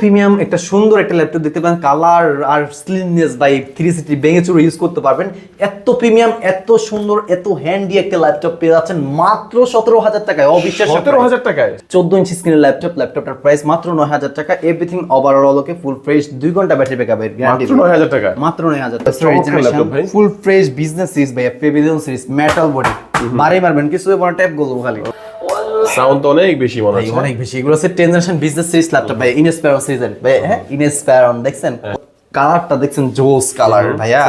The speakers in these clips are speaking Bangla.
প্রিমিয়াম একটা সুন্দর একটা ল্যাপটপ দেখতে পাবেন কালার আর স্লিমনেস বাই থ্রি সিটি ভেঙে চুরে ইউজ করতে পারবেন। এত প্রিমিয়াম এত সুন্দর এত হ্যান্ডি একটা ল্যাপটপ পেয়ে যাচ্ছেন। মাত্র সতেরো হাজার টাকায় অবিশ্বাস সতেরো হাজার টাকায়? চোদ্দ ইঞ্চি স্ক্রিনের ল্যাপটপ ল্যাপটপটার প্রাইস মাত্র নয় হাজার টাকা। Everything overall okay full fresh দুই ঘণ্টা ব্যাটারি ব্যাকআপের গ্যারান্টি মাত্র নয় হাজার টাকা? মাত্র নয় হাজার টাকা। ফুল ফ্রেশ বিজনেস সিরিজ ভাই। প্রেভিলিয়ন সিরিজ মেটাল বডি বারে মারবেন কিছু ট্যাপ বলব খালি। সাউন্ড তো অনেক বেশি মনে হচ্ছে। অনেক বেশি। এগুলো হচ্ছে ten generation business series laptop ভাই ইনস্পায়রন সিরিজের ভাই হ্যাঁ ইনস্পায়রন দেখছেন? কালারটা দেখছেন? জোস কালার ভাইয়া।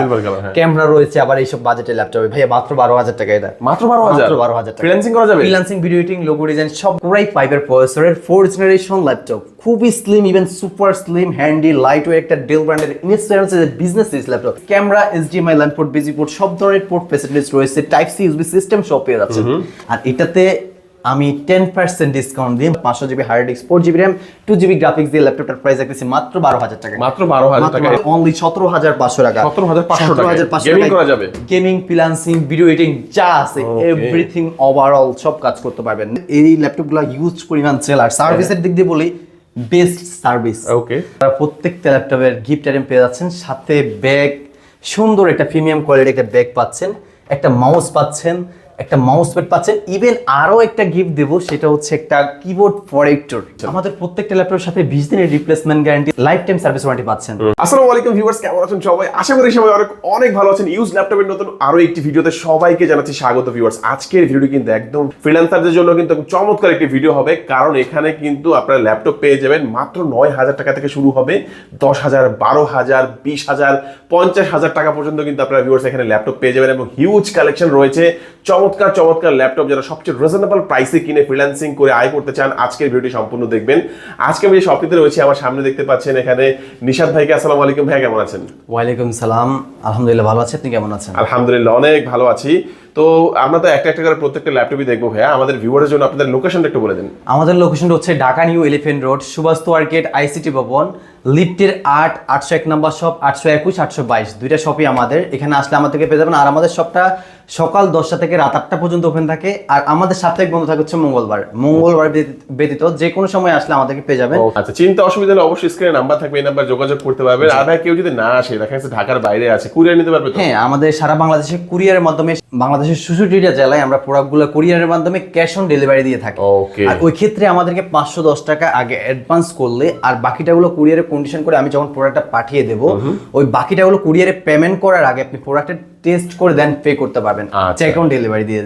হ্যাঁ। ক্যামেরা রয়েছে আবার এইসব বাজেটের ল্যাপটপে ভাইয়া মাত্র বারো হাজার টাকা এটা। মাত্র বারো হাজার? বারো হাজার টাকা। ফ্রিল্যান্সিং করা যাবে? Freelancing video editing logo design সব পুরাই ফাইভের প্রসেসরের ফোর জেনারেশন ল্যাপটপ খুবই slim even super slim handy lightweight একটা ডেল ব্র্যান্ডের Inspiron business series laptop camera HDMI LAN port busy port সব ধরনের পোর্ট ফেসিলিটিস রয়েছে। টাইপ সি ইউসবি সিস্টেম সব পেয়ে যাচ্ছে। আর এটাতে আমি টেন পার্সেন্ট ডিসকাউন্ট দিয়ে পাঁচশো GB hard disk four GB RAM two GB graphics দিয়ে ল্যাপটপটার প্রাইস রাখতেছি মাত্র বারো হাজার টাকা মাত্র বারো হাজার টাকা অনলি সতেরো হাজার পাঁচশো টাকা। 17,500 টাকায়। Gaming করা যাবে? গেমিং ফ্রিল্যান্সিং ভিডিও এডিটিং যা আছে এভরিথিং ওভারঅল সব কাজ করতে পারবেন। এই ল্যাপটপগুলো ইউজ পরিমাণ সেল আর সার্ভিসের দিক দিয়ে বলি বেস্ট সার্ভিস ওকে তারা প্রত্যেকটা ল্যাপটপের গিফট আইটেম পেয়ে যাচ্ছেন সাথে ব্যাগ সুন্দর একটা প্রিমিয়াম কোয়ালিটি একটা ব্যাগ পাচ্ছেন একটা মাউস পাচ্ছেন একটা মাউস প্যাড পাচ্ছেন। ইভেন আরও একটা গিফট দেবো সেটা হচ্ছে একটা কিবোর্ড প্রোটেক্টর আমাদের প্রত্যেকটা ল্যাপটপের সাথে বিশ দিনের replacement guarantee lifetime service warranty পাচ্ছেন। আসসালামু আলাইকুম ভিউয়ার্স কেমন আছেন সবাই? আশা করি সবাই অনেক অনেক ভালো আছেন। ইউজ ল্যাপটপের নতুন আরও একটি ভিডিওতে সবাইকে জানাচ্ছি স্বাগত ভিউয়ার্স আজকের ভিডিওটি কিন্তু একদম ফ্রিল্যান্সারদের জন্য কিন্তু একদম চমৎকার একটি ভিডিও হবে কারণ এখানে কিন্তু আপনারা ল্যাপটপ পেয়ে যাবেন মাত্র নয় হাজার টাকা থেকে শুরু হবে দশ হাজার বারো হাজার বিশ হাজার পঞ্চাশ হাজার টাকা পর্যন্ত কিন্তু আপনারা ভিউয়ার্স এখানে ল্যাপটপ পেয়ে যাবেন এবং হিউজ কালেকশন রয়েছে। চমৎকার চমৎকার চমৎকার ল্যাপটপ যারা সবচেয়ে রিজনেবল প্রাইসে কিনে ফ্রিল্যান্সিং করে আয় করতে চান আজকের ভিডিওটি সম্পূর্ণ দেখবেন। আজকে আমি যে শপটিতে রয়েছি আমার সামনে দেখতে পাচ্ছেন এখানে নিশাদ ভাইকে আসসালামু আলাইকুম ভাই কেমন আছেন? ওয়ালাইকুম সালাম আলহামদুলিল্লাহ ভালো আছে আপনি কেমন আছেন? আলহামদুলিল্লাহ অনেক ভালো আছি। তো আমরা তো একটা একটা করে প্রত্যেকটা ল্যাপটপই দেখব ভাইয়া। আমাদের ভিউয়ারের জন্য আপনাদের লোকেশনটা একটু বলে দিন। আমাদের লোকেশনটা হচ্ছে Dhaka New Elephant Road Subhash Subastu market ICT ভবন লিফটের আট আটশো এক নম্বর শপ আটশো একুশ আটশো বাইশ। দুইটা শপই আমাদের। এখানে আসলে আমাদেরকে পেয়ে যাবেন। আর আমাদের শপটা সকাল দশটা থেকে রাত আটটা পর্যন্ত ওপেন থাকে। আর আমাদের সাপ্তাহিক বন্ধ থাকে হচ্ছে মঙ্গলবার। মঙ্গলবার ব্যতীত- যে কোনো সময় আসলে আমাদেরকে পেয়ে যাবেন। আচ্ছা চিন্তা অসুবিধা হলে অবশ্যই স্ক্রিনে নাম্বার থাকবে এই নাম্বার যোগাযোগ করতে পারবেন। আর ভাই কেউ যদি না আসে দেখা যাচ্ছে ঢাকার বাইরে আছে কুরিয়ার নিতে পারবে হ্যাঁ আমাদের সারা বাংলাদেশে কুরিয়ারের মাধ্যমে বাংলাদেশের চৌষট্টিটা জেলায় আমরা প্রোডাক্টগুলো কুরিয়ারের মাধ্যমে ক্যাশ অন ডেলিভারি দিয়ে থাকি। আর ওই ক্ষেত্রে আমাদেরকে পাঁচশো দশ টাকা আগে অ্যাডভান্স করলে আর বাকিটাগুলো কুরিয়ারে কন্ডিশন করে আমি যখন প্রোডাক্টটা পাঠিয়ে দেবো ওই বাকিটা হলো কুরিয়ারে পেমেন্ট করার আগে আপনি প্রোডাক্টের টেস্ট করে দেন পে করতে পারবেন। চেক অন ডেলিভারি দিয়ে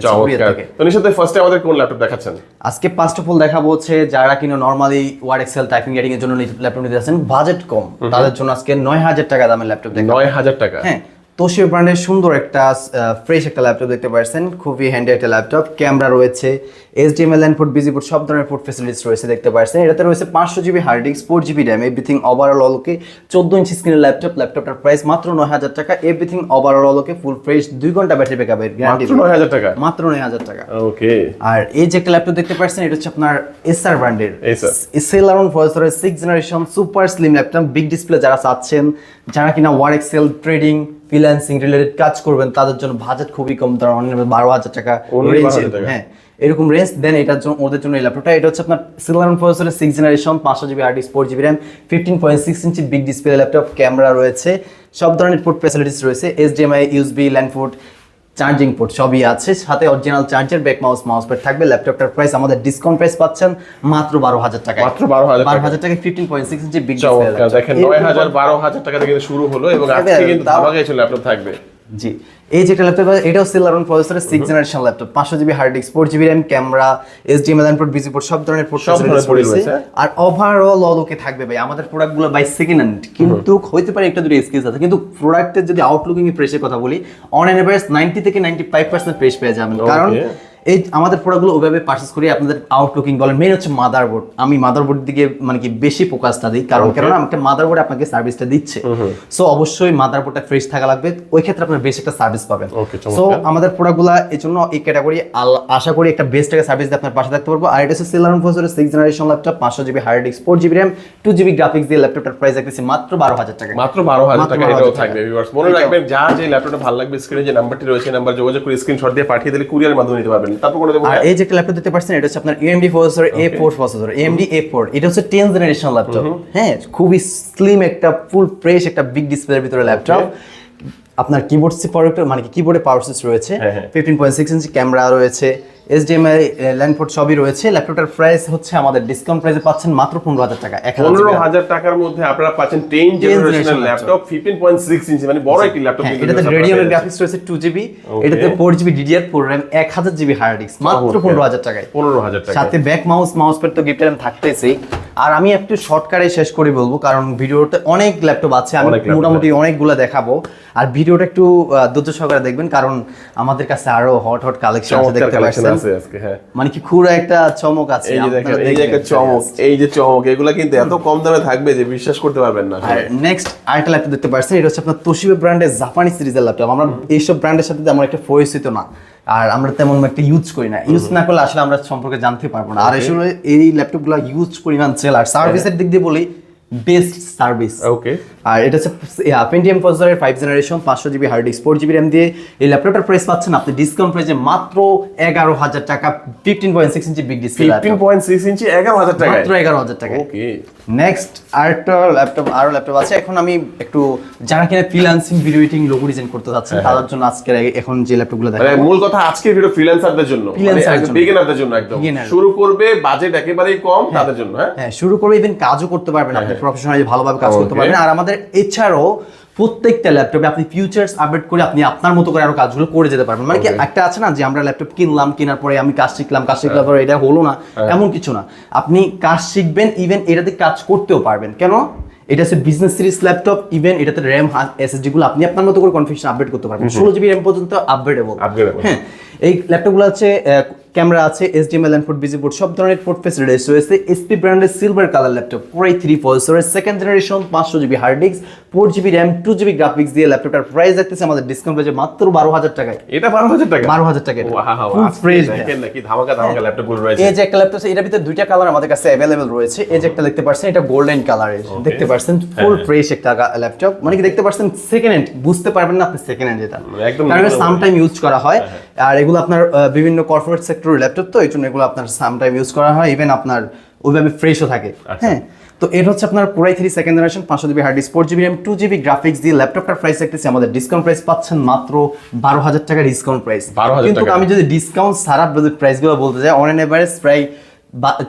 তো নিশ্চয়ই ফার্স্টে আমাদের কোন ল্যাপটপ দেখাচ্ছেন? আজকে ফার্স্ট অফ অল দেখাবো হচ্ছে যারা কিনা normally Word Excel typing writing এর জন্য ল্যাপটপ নিতে যাচ্ছেন বাজেট কম। তাদের জন্য আজকে নয় হাজার টাকা দামের ল্যাপটপ নয় হাজার টাকা। হ্যাঁ। তোশিও ব্র্যান্ডের সুন্দর একটা ফ্রেশ একটা ল্যাপটপ দেখতে পাচ্ছেন খুবই হ্যান্ডি একটা ল্যাপটপ ক্যামেরা রয়েছে এইচডিএমএল এন্ড পোর্ট বিজি সব ধরনের পোর্ট ফেসিলিটিস রয়েছে দেখতে পাচ্ছেন এটাতে রয়েছে পাঁচশো GB hard disk four GB RAM everything overall okay চোদ্দ ইঞ্চি স্ক্রিনের ল্যাপটপ ল্যাপটপটার প্রাইস মাত্র নয় হাজার টাকা everything overall okay full fresh দুই ঘণ্টা ব্যাটারি ব্যাকআপের গ্যারান্টি মাত্র নয় হাজার টাকা? মাত্র নয় হাজার টাকা। ওকে আর এই যে একটা ল্যাপটপ দেখতে পাচ্ছেন এটা হচ্ছে আপনার এসআর ব্র্যান্ডের Acer। সেলারন প্রসেসরের six generation super slim laptop big display যারা চাচ্ছেন যারা কিনা Word Excel trading freelancing related কাজ করবেন তাদের জন্য বাজেট খুবই কম তারা অনেক বারো হাজার টাকা Only range 12,000 টাকা। হ্যাঁ এরকম রেঞ্জ দেন এটার জন্য ওদের জন্য এই ল্যাপটপটা এটা হচ্ছে আপনার সেলারন প্রসেসরের সিক্স জেনারেশন পাঁচশো GB আর্টিস four GB RAM fifteen point six inch big display laptop camera রয়েছে সব ধরনের পোর্ট ফ্যাসিলিটিস রয়েছে HDMI USB LAN port charging port সবই আছে। সাথে original charger bag mouse mouse pad থাকবে। ল্যাপটপটার প্রাইস আমাদের ডিসকাউন্ট প্রাইস পাচ্ছেন মাত্র বারো হাজার টাকা মাত্র 12,000 বারো টাকা। হাজার টাকা fifteen point six inch big দেখেন নয় হাজার বারো হাজার টাকা থেকে শুরু হলো এবং আজকে তাও- কিন্তু ধামাকা ল্যাপটপ থাকবে। জি। এই যেটা ল্যাপটপ এটাও সেলারন প্রসেসরের সিক্স জেনারেশন ল্যাপটপ পাঁচশো GB hard disk four GB RAM camera HDMI port busy port সব ধরনের পোর্ট সব ধরনের পোর্ট রয়েছে। আর ওভারঅল অলওকে থাকবে ভাই আমাদের প্রোডাক্টগুলো বাই সেকেন্ড হ্যান্ড কিন্তু হইতে পারে একটা দুটো স্কিলস আছে কিন্তু প্রোডাক্টের যদি আউটলুকিং প্রেসের কথা বলি অন এন এভারেজ নাইনটি থেকে নাইনটি ফাইভ পার্সেন্ট প্রেস পেয়ে যাবেন। কারণ এই আমাদের প্রোডাক্টগুলো ওইভাবে পারচেস করি আপনাদের আউটলুকিং বলেন মেন হচ্ছে মাদারবোর্ড আমি মাদারবোর্ড দিকে মানে কি বেশি ফোকাসটা দিই কারণ কেন একটা মাদারবোর্ড আপনাকে সার্ভিসটা দিচ্ছে। সো অবশ্যই মাদারবোর্ডটা ফ্রেশ থাকা লাগবে ওই ক্ষেত্রে আপনার বেশ একটা সার্ভিস পাবেন। সো আমাদের প্রোডাক্টগুলো এই জন্য এই ক্যাটাগরি আশা করি একটা বেস্ট একটা সার্ভিস দিয়ে আপনার পাশে থাকতে পারব। আর এটা হচ্ছে সেলারন ফোর্সের সিক্স জেনারেশন ল্যাপটপ পাঁচশো GB hard disk four GB RAM two GB graphics দিয়ে ল্যাপটপটার প্রাইস রাখতেছি মাত্র বারো হাজার টাকা মাত্র বারো হাজার টাকা 12,000 এটাও। থাকবে viewers। মনে রাখবেন যা যে ল্যাপটপটা ভালো লাগবে স্ক্রিনে যে নাম্বারটি রয়েছে নাম্বার যোগাযোগ করে স্ক্রিনশট দিয়ে পাঠিয়ে দিলে কুরিয়ারের মাধ্যমে নিতে পারবেন। তারপর কোনটা দেবো। আর এই যে একটা ল্যাপটপ দিতে পারছেন এটা হচ্ছে আপনার AMD processor A four processor AMD A four এটা হচ্ছে টেন জেনারেশন ল্যাপটপ হ্যাঁ খুবই স্লিম একটা ফুল ফ্রেশ একটা বিগ ডিসপ্লের ভিতরে ল্যাপটপ আপনার কিবোর্ড প্রোডাক্ট মানে কি কিবোর্ডে পাওয়ার সুইচ রয়েছে। Fifteen point six inch camera রয়েছে এইচডিএমআই ল্যান্ডপোর্ট সবই রয়েছে। ল্যাপটপটার প্রাইস হচ্ছে আমাদের ডিসকাউন্ট প্রাইসে পাচ্ছেন মাত্র পনেরো হাজার টাকা পনেরো। হাজার টাকার মধ্যে আপনারা পাচ্ছেন টেন জেনারেশনের ল্যাপটপ ফিফটিন পয়েন্ট সিক্স ইঞ্চি মানে বড় একটি ল্যাপটপ এটাতে রেডিয়নের গ্রাফিক্স রয়েছে টু জিবি এটাতে four GB DDR four RAM এক হাজার জিবি হার্ড ডিস্ক মাত্র. পনেরো হাজার টাকায়। পনেরো হাজার টাকা সাথে ব্যাক মাউস মাউস প্যাড তো গিফট আইটেম থাকতেছেই আর আমি একটু শর্টকারে শেষ করে বলব কারণ ভিডিওতে অনেক ল্যাপটপ আছে আমি মোটামুটি অনেকগুলো দেখাবো। আর ভিডিওটা একটু ধৈর্য সহকারে দেখবেন কারণ আমাদের কাছে আরও হট হট কালেকশন আছে দেখতে পাচ্ছেন। আছে আজকে হ্যাঁ। মানে কি খুব একটা চমক আছে এই যে দেখেন এই যে একটা চমক এই যে চমক এগুলা কিন্তু এত কম দামে থাকবে যে বিশ্বাস করতে পারবেন না আর নেক্সট আরেকটা ল্যাপটপ দেখতে পাচ্ছেন এটা হচ্ছে আপনার তোশিবা ব্র্যান্ডের জাপানি সিরিজের ল্যাপটপ আমরা এইসব ব্র্যান্ডের সাথে তেমন একটা পরিচিত না আর আমরা তেমন একটা ইউজ করি না। ইউজ না করলে আসলে আমরা সম্পর্কে জানতে পারব না। আর এই ল্যাপটপগুলো ইউজ পরিমাণ সেল আর সার্ভিসের দিক দিয়ে বলি বেস্ট সার্ভিস ওকে আর এটা হচ্ছে পেন্টিএম প্রসেসরের ফাইভ জেনারেশন পাঁচশো GB hard disk four GB RAM দিয়ে। এই ল্যাপটপটার প্রাইস পাচ্ছেন আপনি ডিসকাউন্ট প্রাইসে মাত্র এগারো হাজার টাকা ফিফটিন পয়েন্ট সিক্স ইঞ্চি big display fifteen point six ইঞ্চি এগারো হাজার টাকা মাত্র এগারো হাজার টাকা ওকে নেক্সট আরেকটা ল্যাপটপ আরও ল্যাপটপ আছে। এখন আমি একটু যারা কিনা freelancing video editing logo design করতে চাচ্ছেন তাদের জন্য আজকে এখন যে ল্যাপটপগুলো মানে দেখাবো। মূল কথা আজকের ভিডিও ফ্রিল্যান্সারদের জন্য। বিগিনারদের জন্য। একদম। শুরু করবে বাজেট একেবারেই কম তাদের জন্য হ্যাঁ? হ্যাঁ শুরু করে ইভেন কাজও করতে পারবেন আপনি। প্রফেশনালি ভালোভাবে কাজ করতে পারবেন। আর আমাদের এছাড়াও প্রত্যেকটা ল্যাপটপে আপনি ফিউচার্স আপডেট করে আপনি আপনার মতো করে আরও কাজগুলো করে যেতে পারবেন। মানে কি একটা আছে না যে আমরা ল্যাপটপ কিনলাম কেনার পরে আমি কাজ শিখলাম কাজ শিখলাম পরে এটা হলো না এমন কিছু না। আপনি কাজ শিখবেন ইভেন এটাতে কাজ করতেও পারবেন। কেন? এটা হচ্ছে বিজনেস সিরিজ ল্যাপটপ ইভেন এটাতে র্যাম এসএসডি গুলো আপনি আপনার মতো করে কনফিগারেশন আপডেট করতে পারবেন। ষোলো জিবি র্যাম পর্যন্ত আপগ্রেডেবল হ্যাঁ এই ল্যাপটপগুলো আছে ক্যামেরা আছে এইচডিএমএল ইনপুট বিজি পোর্ট সব ধরনের পোর্ট ফেসিলিটিস রয়েছে। এসপি ব্র্যান্ডের silver colour laptop core i three প্রসেসরের সেকেন্ড জেনারেশন পাঁচশো GB hard disk four GB RAM two GB graphics দিয়ে ল্যাপটপটার প্রাইস দেখতেছে আমাদের ডিসকাউন্ট প্রাইসে মাত্র বারো হাজার টাকায়। এটা বারো হাজার টাকা? বারো হাজার টাকা ফ্রেশ নাকি ধামাকা ধামাকা ল্যাপটপ রয়েছে। এই যে একটা ল্যাপটপ এটার ভিতরে দুইটা কালার আমাদের কাছে অ্যাভেলেবল রয়েছে। এই যে একটা দেখতে পাচ্ছেন এটা গোল্ডেন কালারের দেখতে পাচ্ছেন ফুল ফ্রেশ একটা ল্যাপটপ মানে কি দেখতে পাচ্ছেন সেকেন্ড হ্যান্ড বুঝতে পারবেন না আপনি সেকেন্ড হ্যান্ড এটা। মানে একদম কারণ নতুন সাম টাইম ইউজ করা হয়। আর এগুলো আপনার বিভিন্ন কর্পোরেট সেক্টরের ল্যাপটপ তো এই জন্য এগুলো আপনার সাম টাইম ইউজ করা হয় ইভেন আপনার ওইভাবে ফ্রেশও থাকে। হ্যাঁ তো এটা হচ্ছে আপনার core i three second generation পাঁচশো GB hard disk four GB RAM two GB graphics দিয়ে ল্যাপটপটার প্রাইস দেখতেছি আমাদের ডিসকাউন্ট প্রাইস পাচ্ছেন মাত্র বারো হাজার টাকা ডিসকাউন্ট প্রাইস কিন্তু আমি যদি ডিসকাউন্ট সারা প্রাইসগুলো বলতে যাই অন এভারেজ প্রায়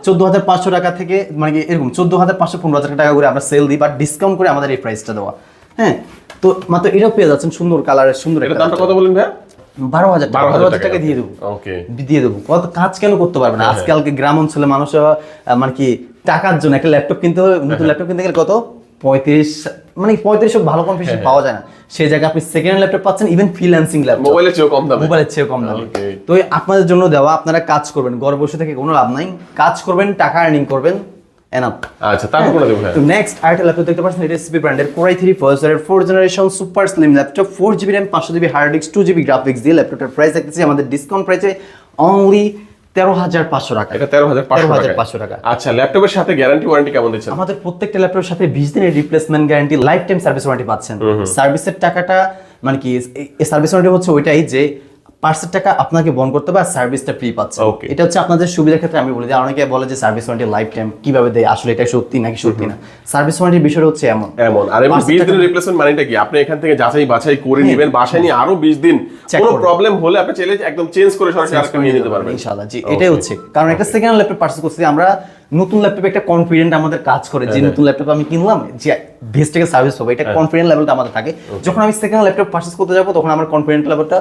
চোদ্দ হাজার পাঁচশো টাকা থেকে মানে কি এরকম চোদ্দ হাজার পাঁচশো পনেরো হাজার টাকা করে আমরা সেল দিই বাট ডিসকাউন্ট করে আমাদের এই প্রাইসটা দেওয়া। হ্যাঁ তো মাত্র এটাও পেয়ে যাচ্ছেন সুন্দর কালারের সুন্দর একটা দামটা কত বলেন ভাই বারো হাজার বারো হাজার টাকা। দিয়ে দেবো। ওকে। দিয়ে দেবো। কত কাজ কেন করতে পারবে না? হ্যাঁ, আজকালকে গ্রাম অঞ্চলে মানুষ মানে কি টাকার জন্য একটা ল্যাপটপ কিনতে হলে নতুন হ্যাঁ। ল্যাপটপ কিনতে গেলে কত? পঁয়ত্রিশ মানে পঁয়ত্রিশ ভালো হ্যাঁ, পাওয়া যায় না। সেই জায়গায় আপনি সেকেন্ড ল্যাপটপ পাচ্ছেন ইভেন ফ্রিল্যান্সিং ল্যাপটপ মোবাইলের চেয়েও কম দামে। মোবাইলের চেয়ে কম দামে. তো আপনাদের জন্য দেওয়া আপনারা কাজ করবেন। ঘরে বসে থেকে কোনো লাভ নাই। কাজ করবেন টাকা আর্নিং করবেন। এনাফ আচ্ছা তারপর কোনটা দেবো নেক্সট আরেকটা ল্যাপটপ দেখতে পাচ্ছেন এটা এসপি ব্র্যান্ডের কোরাই থ্রি প্রসেসরের four generation super slim laptop four GB RAM পাঁচশো GB hard disk two GB graphics দিয়ে ল্যাপটপটার প্রাইস দেখতেছি আমাদের ডিসকাউন্ট প্রাইসে অনলি তেরো হাজার পাঁচশো টাকা। এটা তেরো হাজার পাঁচশো টাকা। আচ্ছা ল্যাপটপের সাথে গ্যারান্টি ওয়ারেন্টি কেমন দিচ্ছেন? আমাদের প্রত্যেকটা ল্যাপটপের সাথে বিশ দিনের replacement guarantee life time service warranty পাচ্ছেন সার্ভিসের টাকাটা মানে কি সার্ভিস ওয়ারেন্টি হচ্ছে ওইটাই যে পার্সের টাকা আপনাকে বন্ধ করতে হবে আর সার্ভিসটা ফ্রি পাচ্ছে. এটা হচ্ছে আপনাদের সুবিধার ক্ষেত্রে আমি বলি যে অনেকে বলে যে সার্ভিস ওয়ারেন্টি লাইফ টাইম কীভাবে দেয় আসলে এটা সত্যি নাকি সত্যি না? সার্ভিস ওয়ারেন্টির বিষয়টা হচ্ছে এমন। এমন। আর পাঁচশো বিশ দিনের রিপ্লেসমেন্ট মানেটা কি? আপনি এখান থেকে যাচাই বাছাই করে নেবেন বাসায় নিয়ে আরও বিশ দিন কোনো প্রবলেম হলে আপনি চাইলে একদম চেঞ্জ করে সরাসরি আরেকটা নিয়ে নিতে পারবেন। ইনশাআল্লাহ জি এটাই হচ্ছে। কারণ একটা সেকেন্ড ল্যাপটপ পার্চেস করছি আমরা নতুন ল্যাপটপে একটা কনফিডেন্ট আমাদের কাজ করে হ্যাঁ, যে নতুন ল্যাপটপ আমি কিনলাম যে বেস্ট থেকে সার্ভিস পাবো এটা কনফিডেন্ট লেভেলটা আমাদের থাকে। যখন আমি সেকেন্ড ল্যাপটপ পার্চেস করতে যাব তখন আমার কনফিডেন্ট লেভেলটা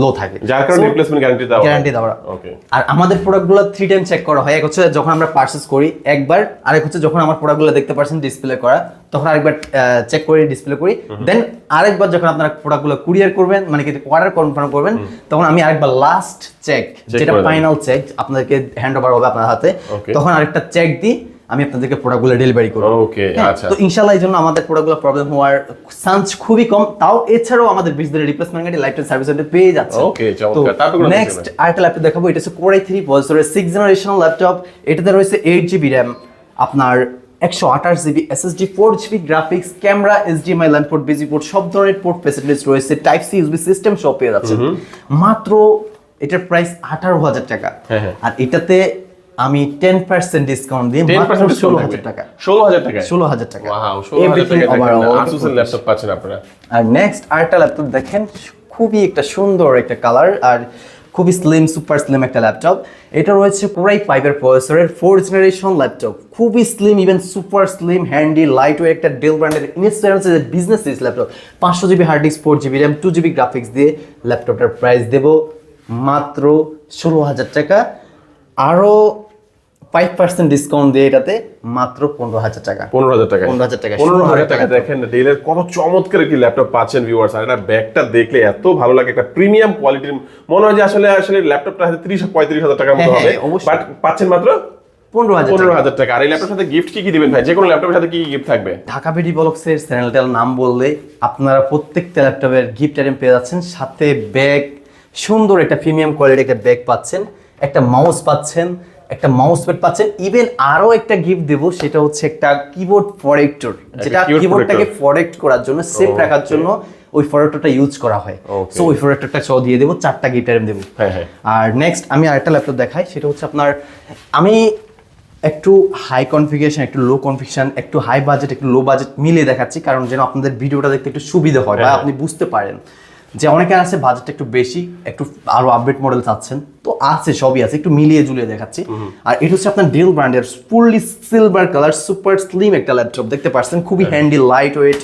লো থাকে। যার কারণে রিপ্লেসমেন্ট গ্যারান্টি দেওয়া গ্যারান্টি দেওয়া ওকে আর আমাদের প্রোডাক্টগুলো থ্রি টাইম চেক করা হয়। এক হচ্ছে যখন আমরা পার্চেস করি একবার আরেক হচ্ছে যখন আমার প্রোডাক্টগুলো দেখতে পাচ্ছেন ডিসপ্লে করা তখন আরেকবার চেক করে ডিসপ্লে করি। দেন আরেকবার যখন আপনারা প্রোডাক্টগুলো কুরিয়ার করবেন মানে কি অর্ডার কনফার্ম করবেন তখন আমি আরেকবার লাস্ট চেক যেটা ফাইনাল চেক আপনাদেরকে হ্যান্ড ওভার হবে আপনার হাতে তখন আরেকটা চেক দিই। আমি আপনাদেরকে প্রোডাক্টগুলো ডেলিভারি করব। Okay, আচ্ছা। তো ইনশাআল্লাহ এই জন্য আমাদের প্রোডাক্টগুলো প্রবলেম হওয়ার চান্স খুবই কম। তাও এছাড়াও আমাদের বিশ দিনের রিপ্লেসমেন্ট গাড়ি লাইফ টাইম সার্ভিস পেয়ে যাচ্ছে। Okay, চমৎকার। তারপর নেক্সট আরেকটা ল্যাপটপ দেখাবো এটা হচ্ছে কোরাই থ্রি প্রসেসরের সিক্স জেনারেশন ল্যাপটপ এটাতে রয়েছে এইট জিবি র্যাম আপনার একশো আঠাশ GB SSD four GB graphics camera HDMI LAN port VGA port সব ধরনের পোর্ট ফেসিলিটিস রয়েছে। টাইপ সি ইউসবি সিস্টেম সব পেয়ে যাচ্ছে। মাত্র এটার প্রাইস আঠারো হাজার টাকা। হ্যাঁ, হ্যাঁ। আর এটাতে আমি টেন পার্সেন্ট ডিসকাউন্ট দিয়ে মাত্র ষোলো হাজার টাকা। ষোলো হাজার টাকা। ষোলো হাজার টাকা আসুসের ল্যাপটপ পাচ্ছেন আপনারা। আর নেক্সট আরেকটা ল্যাপটপ দেখেন খুবই একটা সুন্দর একটা কালার আর খুবই স্লিম সুপার স্লিম একটা ল্যাপটপ এটা রয়েছে পুরাই ফাইভের প্রসেসরের ফোর জেনারেশন ল্যাপটপ খুবই slim even super slim handy lightweight একটা ডেল ব্র্যান্ডের ইনস্ট্যান্স বিজনেস সিরিজ ল্যাপটপ পাঁচশো GB hard disk four GB RAM two GB graphics দিয়ে ল্যাপটপটার প্রাইস দেব মাত্র ষোলো হাজার টাকা। আরও ফাইভ পার্সেন্ট ডিসকাউন্ট দিয়ে এটাতে মাত্র পনেরো হাজার টাকা। পনেরো হাজার টাকা 15,000 টাকা, পনেরো হাজার টাকা। দেখেন ডেলের কত চমৎকার একটি ল্যাপটপ পাচ্ছেন ভিউয়ার্স আর এটা ব্যাগটা দেখলে এত ভালো লাগে একটা প্রিমিয়াম কোয়ালিটির মনে হয় যে আসলে আসলে ল্যাপটপটা তিরিশ পঁয়ত্রিশ হাজার টাকার মতো হ্যাঁ, হবে হ্যাঁ, বাট পাচ্ছেন মাত্র পনেরো হাজার টাকা। আর এই ল্যাপটপের সাথে গিফট কি কি দিবেন ভাই? যে কোনো ল্যাপটপের সাথে কি কি গিফট থাকবে? ঢাকা বিডি বলক্সের চ্যানেলটার নাম বললে আপনারা প্রত্যেকটা ল্যাপটপের গিফট আইটেম পেয়ে যাচ্ছেন। সাথে ব্যাগ সুন্দর একটা প্রিমিয়াম কোয়ালিটি একটা ব্যাগ পাচ্ছেন। একটা মাউস পাচ্ছেন। একটা মাউস প্যাড পাচ্ছেন। ইভেন আরও একটা গিফট দেবো সেটা হচ্ছে একটা কিবোর্ড ফরেক্টর যেটা কিবোর্ডটাকে ফরেক্ট করার জন্য সেফ রাখার জন্য ওই ফরেক্টরটা ইউজ করা হয়। সো ওই ফরেক্টরটা সহ দিয়ে দেবো চারটা গিফট আইটেম দেবো। হ্যাঁ হ্যাঁ। আর নেক্সট আমি আরেকটা ল্যাপটপ দেখাই সেটা হচ্ছে আপনার আমি একটু হাই কনফিগারেশন একটু লো কনফিগারেশন একটু হাই বাজেট একটু লো বাজেট মিলিয়ে দেখাচ্ছি কারণ যেন আপনাদের ভিডিওটা দেখতে একটু সুবিধা হয় বা হ্যাঁ। আপনি বুঝতে পারেন। যে অনেকে আছে বাজেট একটু বেশি একটু আরও আপডেট মডেল চাচ্ছেন। তো আছে সবই আছে একটু মিলিয়ে জুলিয়ে দেখাচ্ছি। আর এটা হচ্ছে আপনার ডেল ব্র্যান্ডের fully silver colour super slim একটা ল্যাপটপ দেখতে পাচ্ছেন খুবই হ্যান্ডি লাইট ওয়েট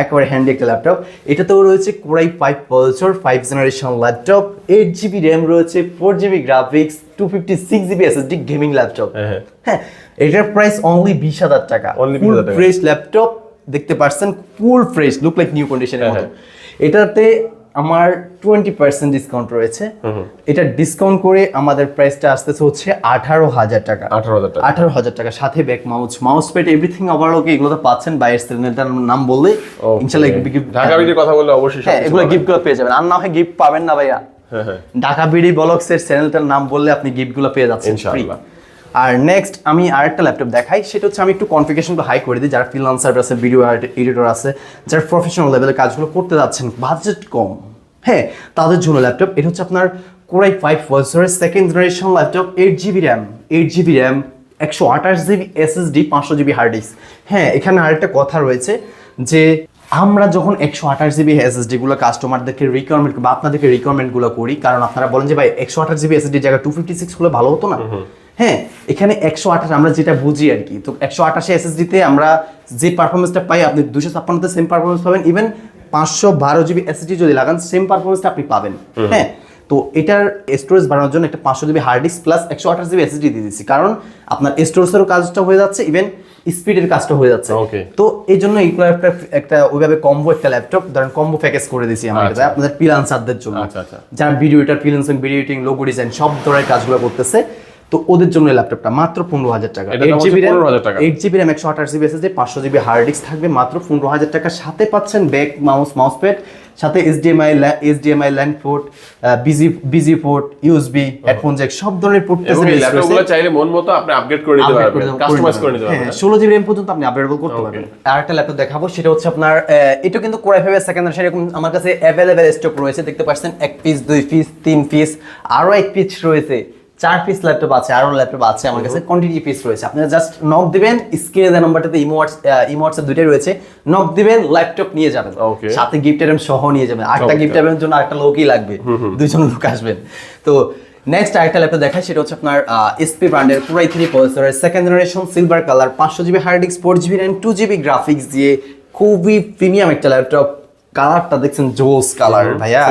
একেবারে হ্যান্ডি একটা ল্যাপটপ এটাতেও রয়েছে core i five Pulsar five generation laptop eight GB RAM রয়েছে four GB graphics two fifty six GB SSD gaming laptop হ্যাঁ, হ্যাঁ। হ্যাঁ এটার প্রাইস অনলি বিশ হাজার টাকা। Only 20,000 টাকা। ফ্রেশ ল্যাপটপ দেখতে পারছেন full fresh look like new কন্ডিশনের হ্যাঁ, মতো। এটাতে আমার টোয়েন্টি পার্সেন্ট ডিসকাউন্ট রয়েছে। এটা ডিসকাউন্ট করে আমাদের প্রাইসটা আসতেছে হচ্ছে আঠারো হাজার টাকা। আঠারো হাজার টাকা। আঠারো হাজার টাকা সাথে bag mouse mouse pad everything overall okay এগুলো তো পাচ্ছেন? বাইরের চ্যানেলটার নাম বললে ইনশাল্লাহ ঢাকা কথা বললে অবশ্যই হ্যাঁ এগুলো পাবেন। গিফটগুলো পেয়ে যাবেন। আর না হয় গিফট পাবেন না ভাইয়া। হ্যাঁ হ্যাঁ। ঢাকা বিডি ব্লগসের চ্যানেলটার নাম বললে আপনি গিফটগুলো পেয়ে যাচ্ছেন। ইনশাআল্লাহ। আর নেক্সট আমি আরেকটা ল্যাপটপ দেখাই, সেটা হচ্ছে আমি একটু কনফিগারেশনটা হাই করে দিই, যারা ফ্রিলান্সার আছে ভিডিও এডিটর আছে, যারা প্রফেশনাল লেভেলের কাজগুলো করতে যাচ্ছেন বাজেট কম। হ্যাঁ তাদের জন্য ল্যাপটপ এটা হচ্ছে আপনার কোরাই ফাইভ বছরের second generation laptop eight GB RAM eight GB RAM একশো আঠাশ জিবি এসএসডি পাঁচশো জিবি হার্ড ডিস্ক হ্যাঁ এখানে আরেকটা কথা রয়েছে যে আমরা যখন একশো আঠাশ জিবি এসএসডি গুলো কাস্টমারদেরকে রিকোয়ারমেন্ট বা আপনাদেরকে রিকোয়ারমেন্টগুলো করি, কারণ আপনারা বলেন যে, ভাই, একশো আঠাশ জিবি এসএসডি জায়গায় টু ফিফটি সিক্স হলে ভালো হতো না? হ্যাঁ এখানে একশো আঠাশ আমরা যেটা বুঝি আর কি। তো একশো আঠাশে এসএসডিতে আমরা যে পারফরমেন্সটা পাই আপনি দুশো ছাপ্পান্নতে সেম পারফরমেন্স পাবেন। ইভেন পাঁচশো বারো জিবি এসএসডি যদি লাগান সেম পারফরমেন্সটা আপনি পাবেন। হ্যাঁ তো এটার স্টোরেজ বাড়ানোর জন্য একটা পাঁচশো জিবি হার্ড ডিস্ক প্লাস একশো আঠাশ জিবি এসএসডি দিয়ে দিচ্ছি কারণ আপনার স্টোরেজেরও কাজটা হয়ে যাচ্ছে ইভেন স্পিডের কাজটা হয়ে যাচ্ছে. তো এই জন্য এইগুলো একটা একটা ওইভাবে কম্বো একটা ল্যাপটপ ধরেন কম্বো প্যাকেজ করে দিছি আমরা আচ্ছা। এটা আপনাদের ফ্রিল্যান্সারদের জন্য। আচ্ছা, আচ্ছা। যারা video editor freelancing video editing logo design সব ধরনের কাজগুলো করতেছে তো ওদের জন্য ল্যাপটপটা মাত্র পনেরো হাজার টাকা। এটার দাম হচ্ছে 15,000 টাকা। এইট জিবি র্যাম একশো আঠাশ জিবি এসএসডি পাঁচশো জিবি হার্ড ডিস্ক থাকবে মাত্র পনেরো হাজার টাকা। সাথে পাচ্ছেন ব্যাক মাউস মাউস প্যাড সাথে HDMI HDMI LAN port VGA VGA port USB headphone jack সব ধরনের পোর্ট এই ল্যাপটপগুলো চাইলে মন মতো আপনি আপগ্রেড করে নিতে পারবেন কাস্টমাইজ করে নিতে পারবেন ষোলো জিবি র্যাম পর্যন্ত আপনি আপগ্রেডেবল করতে পারবেন। আর একটা ল্যাপটপ দেখাবো সেটা হচ্ছে আপনার এটা কিন্তু কোরাই ফাইভের সেকেন্ড এরকম আমার কাছে অ্যাভেলেবেল স্টক রয়েছে। দেখতে পাচ্ছেন এক পিস দুই পিস তিন পিস আরও এক পিস রয়েছে। চার পিস ল্যাপটপ আছে আরও ল্যাপটপ আছে আমার কাছে। কোয়ান্টিটি পিস রয়েছে। আপনারা জাস্ট নক দিবেন স্ক্রিনে দেওয়া নাম্বারটাতে ইমো ইমো হোয়াটসঅ্যাপ দুইটাই রয়েছে। নক দিবেন ল্যাপটপ নিয়ে যাবেন. সাথে গিফট আইটেম সহ নিয়ে যাবেন। আটটা গিফট আইটেমের জন্য আটটা লোকই লাগবে। দুইজন লোক আসবেন। তো নেক্সট আরেকটা ল্যাপটপ দেখাই সেটা হচ্ছে আপনার এসপি ব্র্যান্ডের পুরাই থ্রি প্রসেসরের সেকেন্ড জেনারেশন সিলভার কালার পাঁচশো GB hard disk four GB RAM two GB graphics দিয়ে খুবই প্রিমিয়াম একটা ল্যাপটপ কালারটা দেখছেন জোস কালার ভাইয়া।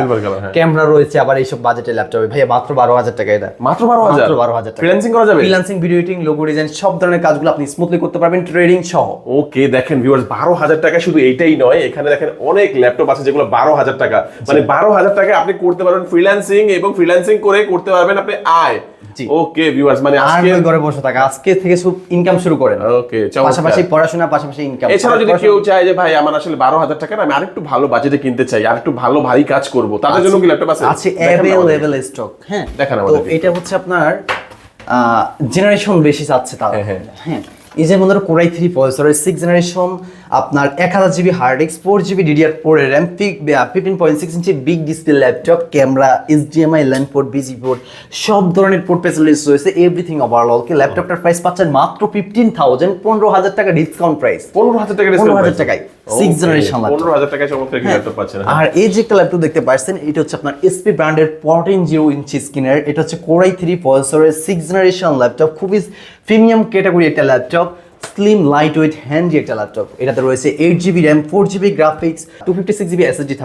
হ্যাঁ। ক্যামেরা রয়েছে আবার এইসব বাজেটের ল্যাপটপে। ভাইয়া মাত্র বারো হাজার টাকা এটা। মাত্র বারো হাজার? বারো হাজার টাকা। ফ্রিল্যান্সিং করা যাবে? Freelancing video editing logo design সব ধরনের কাজগুলো আপনি স্মুথলি করতে পারবেন ট্রেডিং সহ। ওকে দেখেন ভিউয়ার্স বারো হাজার টাকা শুধু এইটাই নয় এখানে দেখেন অনেক ল্যাপটপ আছে যেগুলো বারো হাজার টাকা। মানে বারো হাজার টাকা আপনি করতে পারবেন ফ্রিল্যান্সিং এবং ফ্রিল্যান্সিং করে করতে পারবেন আপনি আয়। ওকে ভিউয়ার্স মানে আজকে ঘরে বসে থাকা আজকে থেকে ইনকাম শুরু করেন। ওকে পাশাপাশি পড়াশোনা পাশাপাশি ইনকাম এছাড়াও যদি কেউ চায় যে ভাই আমার আসলে বারো হাজার টাকা আমি আরেকটু ভালো বাজেটে কিনতে চাই আরেকটু ভালো ভারী কাজ করব। তাদের জন্য কি ল্যাপটপ আছে? আছে আমাদের। অ্যাভেলেবল স্টক হ্যাঁ। দেখান তো আমাদেরকে। এটা হচ্ছে আপনার জেনারেশন বেশি চাচ্ছে তারা। হ্যাঁ, হ্যাঁ। হ্যাঁ। এই যে মনে কোরাই থ্রি প্রসেসরের সিক্স জেনারেশন আপনার এক হাজার GB hard disk four GB DDR four RAM fifteen point six ইঞ্চি big display laptop camera HDMI LAN port VGA port সব ধরনের পোর্ট ফেসিলিটিস রয়েছে এভরিথিং ওভারঅল কে ল্যাপটপটার প্রাইস পাচ্ছেন মাত্র ফিফটিন থাউজেন্ড পনেরো হাজার টাকা ডিসকাউন্ট প্রাইস পনেরো হাজার টাকা পনেরো হাজার টাকায় সিক্স জেনারেশন পনেরো হাজার টাকায় চমৎকার ল্যাপটপ পাচ্ছেন। হ্যাঁ। আর এই যে একটা ল্যাপটপ দেখতে পাচ্ছেন এটা হচ্ছে আপনার এসপি ব্র্যান্ডের ফোরটিন জিরো ইঞ্চি স্ক্রিনের এটা হচ্ছে কোরাই থ্রি প্রসেসরের সিক্স জেনারেশন ল্যাপটপ খুবই প্রিমিয়াম ক্যাটাগরি একটা laptop slim light weight handy একটা ল্যাপটপ এটাতে রয়েছে eight GB RAM four GB graphics two fifty six GB SSD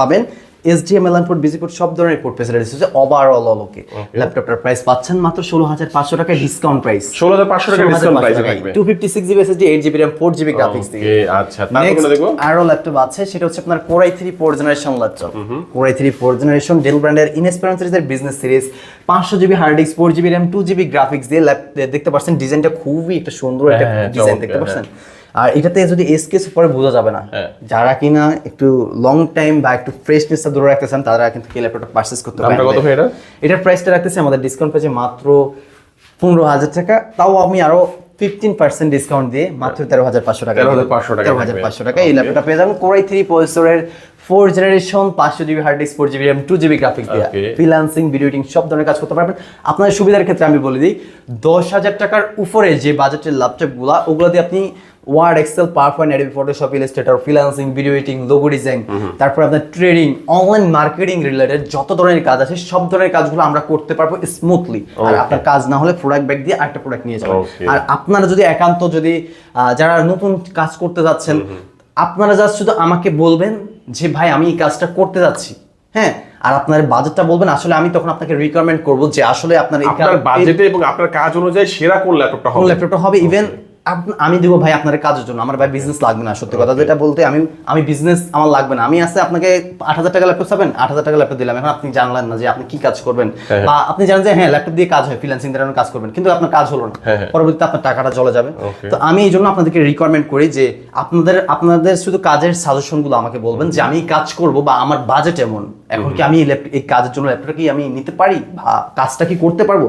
পাবেন। HDMI L port VGA port সব ধরনের পোর্ট ফেসিলিটিস হচ্ছে ওভারঅল অলোকে ল্যাপটপটার প্রাইস পাচ্ছেন মাত্র ষোলো হাজার পাঁচশো টাকায় ডিসকাউন্ট প্রাইস ষোলো হাজার পাঁচশো টাকা ডিসকাউন্ট প্রাইসে two fifty six GB SSD eight GB RAM four GB graphics দিয়ে। আচ্ছা আরও ল্যাপটপ আছে সেটা হচ্ছে আপনার core i three four generation laptop core i three four generation Dell ব্র্যান্ডের ইনএসপেরান সিরিজের বিজনেস সিরিজ পাঁচশো GB hard disk four GB RAM two GB graphics দিয়ে দেখতে পাচ্ছেন ডিজাইনটা খুবই একটা সুন্দর একটা হ্যাঁ, হ্যাঁ, ডিজাইন দেখতে পাচ্ছেন? আর এটাতে যদি এসকেস পরে বোঝা যাবে না হ্যাঁ। যারা কিনা একটু লং টাইম বা একটু ফ্রেশনেসটা ধরে রাখতে চান তারা কিন্তু এই ল্যাপটপটা পারচেস করতে পারেন এটা? এটার প্রাইসটা রাখতেছে আমাদের ডিসকাউন্ট পেয়েছে মাত্র পনেরো হাজার টাকা তাও আমি আরও ফিফটিন পার্সেন্ট ডিসকাউন্ট দিয়ে মাত্র তেরো হাজার পাঁচশো টাকা 13,500 টাকা তেরো হাজার পাঁচশো টাকা এই ল্যাপটপটা পেয়ে যাবেন কোরাই থ্রি প্রসেসরের ফোর জেনারেশন পাঁচশো GB hard disk four GB RAM two GB graphics দিয়ে. ফ্রিলান্সিং ভিডিও এডিটিং সব ধরনের কাজ করতে পারবেন আপনাদের সুবিধার ক্ষেত্রে আমি বলে দিই দশ হাজার টাকার উপরে যে বাজেটের ল্যাপটপগুলো ওগুলো দিয়ে আপনি Word Excel PowerPoint Photoshop Illustrator freelancing video editing logo design তারপর আপনার ট্রেডিং অনলাইন মার্কেটিং রিলেটেড যত ধরনের কাজ আছে সব ধরনের কাজগুলো আমরা করতে পারব স্মুথলি আর আপনার কাজ না হলে প্রোডাক্ট ব্যাগ দিয়ে আরেকটা প্রোডাক্ট নিয়ে যাবেন। আর আপনারা যদি একান্ত যদি যারা নতুন কাজ করতে যাচ্ছেন আপনারা জাস্ট শুধু আমাকে বলবেন যে ভাই আমি এই কাজটা করতে যাচ্ছি। হ্যাঁ? আর আপনার বাজেটটা বলবেন আসলে আমি তখন আপনাকে রিকমেন্ড করব যে আসলে আপনার বাজেটে এবং আপনার কাজ অনুযায়ী সেরা কোন ল্যাপটপটা হবে? ল্যাপটপটা হবে? ইভেন আমি দেবো ভাই আপনার কাজের জন্য আমার ভাই বিজনেস লাগবে না সত্যি কথা যেটা বলতে আমি আমি বিজনেস আমার লাগবে না। আমি আছে আপনাকে আট হাজার টাকা ল্যাপটপ পাবেন আট হাজার টাকা ল্যাপটপ দিলাম। এখন আপনি জানলেন না যে আপনি কি কাজ করবেন। হ্যাঁ। বা আপনি জানেন যে হ্যাঁ ল্যাপটপ দিয়ে কাজ হয় ফ্রিল্যান্সিং দ্বারা কাজ করবেন। কিন্তু আপনার কাজ হলো না। হ্যাঁ, হ্যাঁ। পরবর্তীতে আপনার টাকাটা চলে যাবে। তো আমি এই জন্য আপনাদেরকে রিকোয়ারমেন্ট করি যে আপনাদের আপনাদের শুধু কাজের সাজেশনগুলো আমাকে বলবেন যে আমি কাজ করব বা আমার বাজেট এমন। এখন কি আমি এই এই কাজের জন্য ল্যাপটপটা কি আমি নিতে পারি? বা কাজটা কি করতে পারব?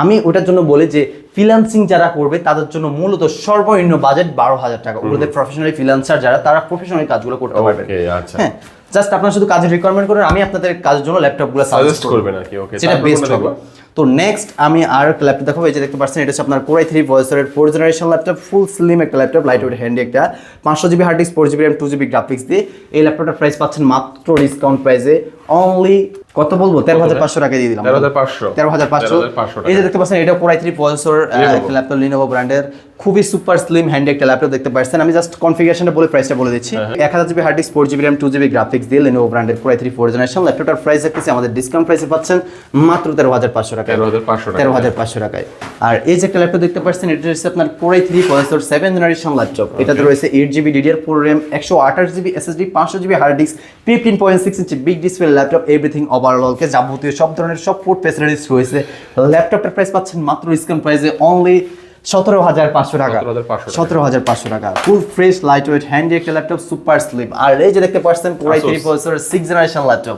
আমি ওটার জন্য বলি যে ফ্রিল্যান্সিং যারা করবে তাদের জন্য মূলত সর্বনিম্ন বাজেট বারো হাজার টাকা। ওগুলোতে প্রফেশনাল ফ্রিল্যান্সার যারা তারা প্রফেশনাল কাজগুলো করতে Okay, আচ্ছা। হ্যাঁ জাস্ট আপনারা শুধু কাজের রিকোয়ারমেন্ট করেন আমি আপনাদের কাজের জন্য ল্যাপটপগুলো সাজেস্ট সাজেস্ট করব। করবেন আর কি ওকে যেটা বেস্ট হবে। তো নেক্সট আমি আর একটা ল্যাপটপ দেখাবো এই যে দেখতে পাচ্ছেন এটা হচ্ছে আপনার কোরাই থ্রি প্রসেসরের four generation laptop full slim একটা ল্যাপটপ লাইট ওয়েট হ্যান্ডি একটা। পাঁচশো GB hard disk four GB RAM two GB graphics দিয়ে। এই ল্যাপটপটার প্রাইস পাচ্ছেন মাত্র ডিসকাউন্ট প্রাইসে অনলি কত বলব? তেরো হাজার পাঁচশো টাকা দিয়ে দিলাম। 13,500 তেরো হাজার পাঁচশো। এই যে দেখতে পাচ্ছেন এটা কোরাই থ্রি প্রসেসর একটা ল্যাপটপ লিনোভো ব্র্যান্ডের খুবই সুপার স্লিম হ্যান্ডি একটা ল্যাপটপ দেখতে পাচ্ছেন। আমি জাস্ট কনফিগারেশনটা বলে প্রাইসটা বলে দিচ্ছি। এক হাজার GB hard disk four GB RAM two GB graphics দিয়ে লিনোভো ব্র্যান্ডের core i three four generation ল্যাপটপটার price দেখতেছি আমাদের ডিসকাউন্ট প্রাইসে পাচ্ছেন মাত্র তেরো হাজার পাঁচশো টাকা 13,500 তেরো হাজার পাঁচশো টাকায়। আর এই যে একটা ল্যাপটপ দেখতে পাচ্ছেন এটা হচ্ছে আপনার core i three processor seven generation laptop এটাতে রয়েছে eight GB DDR four RAM একশো আঠাশ জিবি এসএসডি পাঁচশো GB hard disk fifteen point six ইঞ্চি বিগ ডিসপ্লে ল্যাপটপ এভরিথিং ওভারঅলকে যাবতীয় সব ধরনের সব ফুড ফেসিলিটিস রয়েছে। ল্যাপটপটার প্রাইস পাচ্ছেন মাত্র স্ক্রিন প্রাইসে অনলি সতেরো হাজার পাঁচশো টাকা। সতেরো হাজার পাঁচশো টাকা। Full fresh light weight handy একটা ল্যাপটপ সুপার স্লিম আর এই যে দেখতে পাচ্ছেন core i three processor six generation laptop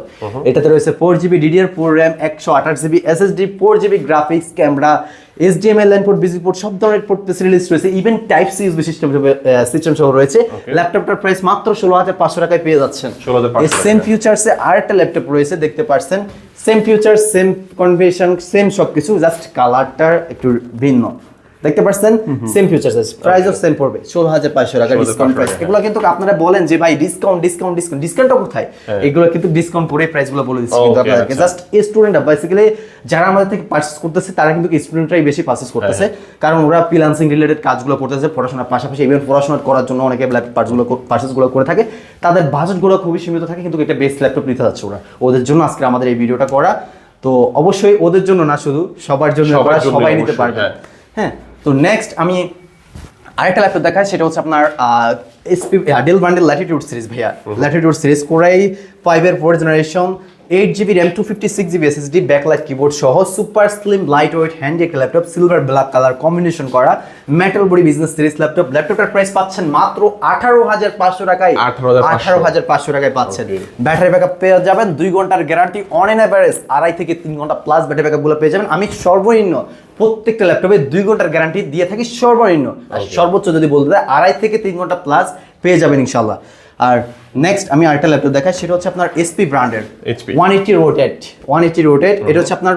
এটাতে রয়েছে four GB DDR four RAM একশো আঠাশ GB SSD four GB graphics camera HDMI LAN port VGA port সব ধরনের পোর্ট ফেসিলিটিস রয়েছে। Even type C system system সহ রয়েছে। ল্যাপটপটার প্রাইস মাত্র ষোলো হাজার পাঁচশো টাকায় পেয়ে যাচ্ছেন। এই সেম ফিউচার্সে আর একটা ল্যাপটপ রয়েছে দেখতে পাচ্ছেন। Same feature same convention same সবকিছু জাস্ট কালারটা একটু ভিন্ন। দেখতে পাচ্ছেন সেম ফিউচার্স প্রাইসও সেম পড়বে ষোলো হাজার পাঁচশো টাকা ডিসকাউন্ট প্রাইস এগুলো কিন্তু আপনারা বলেন যে ভাই ডিসকাউন্ট ডিসকাউন্ট ডিসকাউন্ট ডিসকাউন্টটা কোথায়? এগুলো কিন্তু ডিসকাউন্ট করে প্রাইসগুলো বলে দিচ্ছি কিন্তু আপনাদেরকে। জাস্ট স্টুডেন্ট বেসিক্যালি যারা আমাদের থেকে পার্চেস করতেছে তারা কিন্তু স্টুডেন্টরাই বেশি পার্চেস করতেছে। কারণ ওরা ফ্রিল্যান্সিং রিলেটেড কাজগুলো করতেছে পড়াশোনার পাশাপাশি ইভেন পড়াশোনা করার জন্য অনেকে পার্টসগুলো পার্চেসগুলো করে থাকে। তাদের বাজেটগুলো খুবই সীমিত থাকে কিন্তু এটা বেস্ট ল্যাপটপ নিতে যাচ্ছে ওরা। ওদের জন্য আজকে আমাদের এই ভিডিওটা করা। তো অবশ্যই ওদের জন্য না শুধু সবার জন্য সবাই নিতে পারবে। হ্যাঁ। তো নেক্সট আমি আরেকটা ল্যাপটপ দেখাই সেটা হচ্ছে আপনার এসপি ডেল ব্র্যান্ডের ল্যাটিটিউড সিরিজ ভাইয়া। ল্যাটিটিউড সিরিজ কোরাই ফাইভের four generation eight GB RAM two fifty six GB SSD backlight keyboard সহ super slim light weight handy একটা laptop silver black colour combination করা metal body business series laptop ল্যাপটপটার price পাচ্ছেন মাত্র আঠারো হাজার পাঁচশো টাকায়। 18,500 আঠারো হাজার পাঁচশো টাকায় পাচ্ছেন। ব্যাটারি ব্যাকআপ পেয়ে যাবেন দুই ঘণ্টার গ্যারান্টি অন এন অ্যাভারেজ আড়াই থেকে তিন ঘণ্টা প্লাস ব্যাটারি ব্যাকআপগুলো পেয়ে যাবেন। আমি সর্বনিম্ন প্রত্যেকটা ল্যাপটপে দুই ঘণ্টার গ্যারান্টি দিয়ে থাকি সর্বনিম্ন। আর সর্বোচ্চ যদি বলতে আড়াই থেকে তিন ঘণ্টা প্লাস পেয়ে যাবেন ইনশাল্লাহ আর নেক্সট আমি আরেকটা ল্যাপটপ দেখাই সেটা হচ্ছে আপনার এসপি ব্র্যান্ডের one eighty rotate one eighty rotate এটা হচ্ছে আপনার